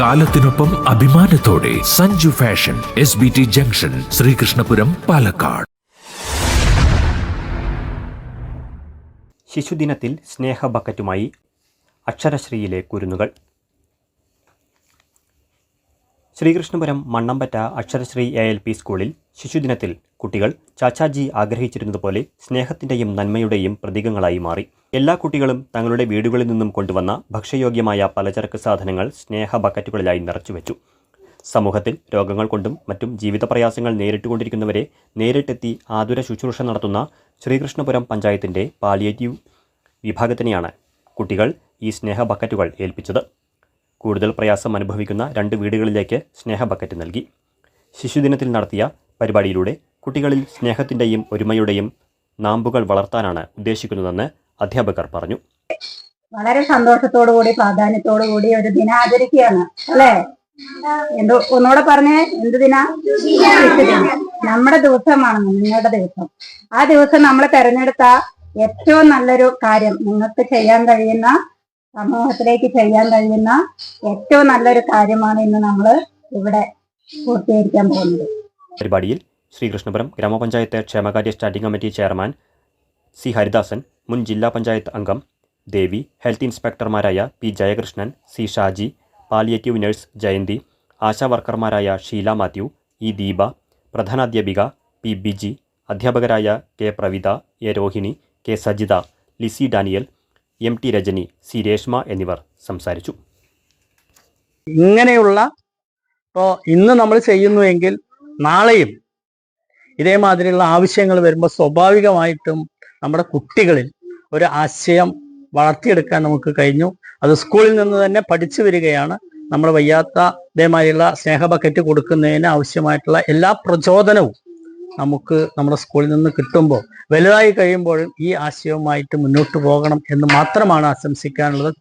കാലത്തിനൊപ്പം അഭിമാനത്തോടെ Sanju fashion S B T junction Sreekrishnapuram Palakkad. ശിശുദിനത്തിൽ സ്നേഹ ബക്കറ്റുമായി അക്ഷരശ്രീയിലെ കുരുന്നുകൾ. Sreekrishnapuram Mannampatta Aksharasree A L P സ്കൂളിൽ ശിശുദിനത്തിൽ കുട്ടികൾ ചാച്ചാജി ആഗ്രഹിച്ചിരുന്നതുപോലെ സ്നേഹത്തിന്റെയും നന്മയുടെയും പ്രതീകങ്ങളായി മാറി. എല്ലാ കുട്ടികളും തങ്ങളുടെ വീടുകളിൽ നിന്നും കൊണ്ടുവന്ന ഭക്ഷ്യയോഗ്യമായ പലചരക്ക് സാധനങ്ങൾ സ്നേഹ ബക്കറ്റുകളിലായി നിറച്ചുവെച്ചു സമൂഹത്തിൽ രോഗങ്ങൾ കൊണ്ടും മറ്റും ജീവിത പ്രയാസങ്ങൾ നേരിട്ടുകൊണ്ടിരിക്കുന്നവരെ നേരിട്ടെത്തി ആതുര ശുശ്രൂഷ നടത്തുന്ന ശ്രീകൃഷ്ണപുരം പഞ്ചായത്തിന്റെ പാലിയേറ്റീവ് വിഭാഗത്തിനെയാണ് കുട്ടികൾ ഈ സ്നേഹ ബക്കറ്റുകൾ ഏൽപ്പിച്ചത്. കൂടുതൽ പ്രയാസം അനുഭവിക്കുന്ന രണ്ട് വീടുകളിലേക്ക് സ്നേഹ ബക്കറ്റ് നൽകി. ശിശുദിനത്തിൽ നടത്തിയ പരിപാടിയിലൂടെ കുട്ടികളിൽ സ്നേഹത്തിന്റെയും ഒരുമയുടെയും നാമ്പുകൾ വളർത്താനാണ് ഉദ്ദേശിക്കുന്നതെന്ന് അധ്യാപകർ പറഞ്ഞു. വളരെ സന്തോഷത്തോടു കൂടി പ്രാധാന്യത്തോടു കൂടി ഒരു ദിനം ആചരിക്കുകയാണ് അല്ലേ? എന്തോ ഒന്നുകൂടെ പറഞ്ഞേ എന്ത് ദിന? നമ്മുടെ ദിവസമാണ് നിങ്ങളുടെ ദിവസം. ആ ദിവസം നമ്മൾ തെരഞ്ഞെടുത്ത ഏറ്റവും നല്ലൊരു കാര്യം നിങ്ങൾക്ക് ചെയ്യാൻ കഴിയുന്ന സമൂഹത്തിലേക്ക് ചെയ്യാൻ കഴിയുന്ന ഏറ്റവും നല്ലൊരു കാര്യമാണ് ഇന്ന് നമ്മൾ ഇവിടെ പൂർത്തീകരിക്കാൻ പോകുന്നത്. പരിപാടിയിൽ ശ്രീകൃഷ്ണപുരം ഗ്രാമപഞ്ചായത്ത് ക്ഷേമകാര്യ standing committee chairman C Haridasan മുൻ ജില്ലാ പഞ്ചായത്ത് അംഗം Devi health ഇൻസ്പെക്ടർമാരായ P Jayakrishnan C Shaji palliative nurse Jayanthi Asha വർക്കർമാരായ Sheela Mathew E Deepa പ്രധാനാധ്യാപിക പി ബിജി അധ്യാപകരായ K Pravitha A Rohini K Sajitha Lissy Daniel M T Rajani C Reshma എന്നിവർ സംസാരിച്ചു. ഇങ്ങനെയുള്ള ഇപ്പോൾ ഇന്ന് നമ്മൾ ചെയ്യുന്നുവെങ്കിൽ നാളെയും ഇതേമാതിരിയുള്ള ആവശ്യങ്ങൾ വരുമ്പോൾ സ്വാഭാവികമായിട്ടും നമ്മുടെ കുട്ടികളിൽ ഒരു ആശയം വളർത്തിയെടുക്കാൻ നമുക്ക് കഴിഞ്ഞു. അത് സ്കൂളിൽ നിന്ന് തന്നെ പഠിച്ചു വരികയാണ്. നമ്മൾ വയ്യാത്ത ഇതേമാതിരിയുള്ള സ്നേഹ ബക്കറ്റ് കൊടുക്കുന്നതിന് ആവശ്യമായിട്ടുള്ള എല്ലാ പ്രചോദനവും നമുക്ക് നമ്മുടെ സ്കൂളിൽ നിന്ന് കിട്ടുമ്പോൾ വലുതായി കഴിയുമ്പോഴും ഈ ആശയവുമായിട്ട് മുന്നോട്ട് പോകണം എന്ന് മാത്രമാണ് ആശംസിക്കാനുള്ളത്.